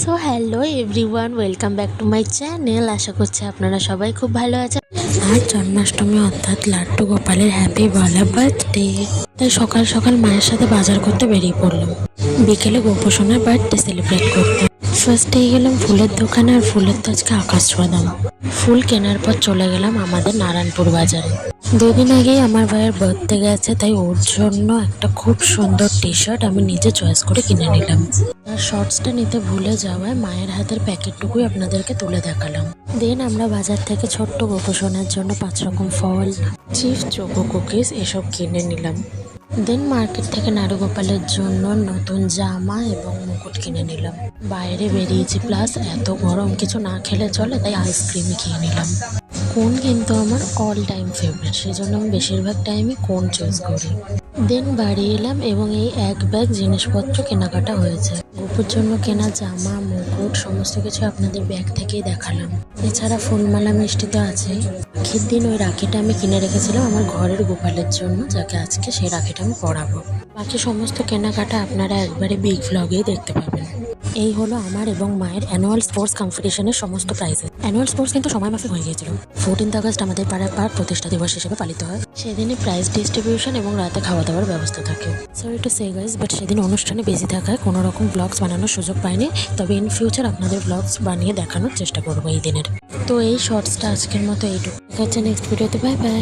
So hello everyone welcome back to my channel আশা করছি আপনারা সবাই খুব ভালো আছেন। আর জন্মাষ্টমী, অর্থাৎ লাড্ডু গোপালের হ্যাপি বলা বার্থডে তাই সকাল সকাল মায়ের সাথে বাজার করতে বেরিয়ে পড়লাম। বিকেলে গোপোষণার বার্থডে সেলিব্রেট করতে। ফার্স্টেই গেলাম ফুলের দোকানে আর ফুলের তো আজকে আকাশ ছোঁয়া ফুল কেনার পর চলে গেলাম আমাদের নারায়ণপুর বাজারে। দুদিন আগেই আমার ভাইয়ের বার্থডে গেছে, তাই ওর জন্য একটা খুব সুন্দর টি শার্ট আমি নিজে চয়েস করে কিনে নিলাম। আর শর্টসটা নিতে ভুলে যাওয়ায় মায়ের হাতের প্যাকেটটুকুই আপনাদেরকে তুলে দেখালাম। দেন আমরা বাজার থেকে ছোট্ট গোপোষণার জন্য পাঁচ রকম ফল চিপস চোকো কুকিজ এসব কিনে নিলাম। দেন মার্কেট থেকে নাড়ুগোপালের জন্য নতুন জামা এবং মুকুট কিনে নিলাম। বাইরে বেরিয়েছি, প্লাস এত গরম, কিছু না খেলে চলে, তাই আইসক্রিমই খেয়ে নিলাম। কোন কিন্তু আমার অল টাইম ফেভারিট সেই জন্য আমি বেশিরভাগ টাইমই কোন চুজ করি। দেন বাড়ি এলাম এবং এই এক ব্যাগ জিনিসপত্র কেনাকাটা হয়েছে। গোপুর জন্য কেনা জামা, মুকুট, সমস্ত কিছু আপনাদের ব্যাগ থেকেই দেখালাম। এছাড়া ফুলমালা মিষ্টি তো আছেই। রাখির দিন ওই রাখিটা আমি কিনে রেখেছিলাম আমার ঘরের গোপালের জন্য, যাকে আজকে সেই রাখিটা আমি পরাবো। বাকি সমস্ত কেনাকাটা আপনারা একবারে বিগ ভ্লগেই দেখতে পাবেন। এই হলো আমার এবং মায়ের অ্যানুয়াল স্পোর্টস কম্পিটিশনের সমস্ত প্রাইজেস অ্যানুয়াল স্পোর্টস কিন্তু সময় মাফিক হয়ে গিয়েছিল। ফোরটিন্থ আগস্ট আমাদের পাড়ার পার প্রতিষ্ঠা দিবস হিসেবে পালিত হয়। সেদিনে প্রাইজ ডিস্ট্রিবিউশন এবং রাতে খাওয়া দাওয়ার ব্যবস্থা থাকে। Sorry to say guys but সেদিন অনুষ্ঠানে বেশি থাকায় কোনো রকম ব্লগস বানানোর সুযোগ পাইনি। তবে ইন ফিউচার আপনাদের ব্লগস বানিয়ে দেখানোর চেষ্টা করব এই দিনের। তো এই শর্টসটা আজকের মতো এইটুকু। দেখা হচ্ছে নেক্সট ভিডিওতে বাই বাই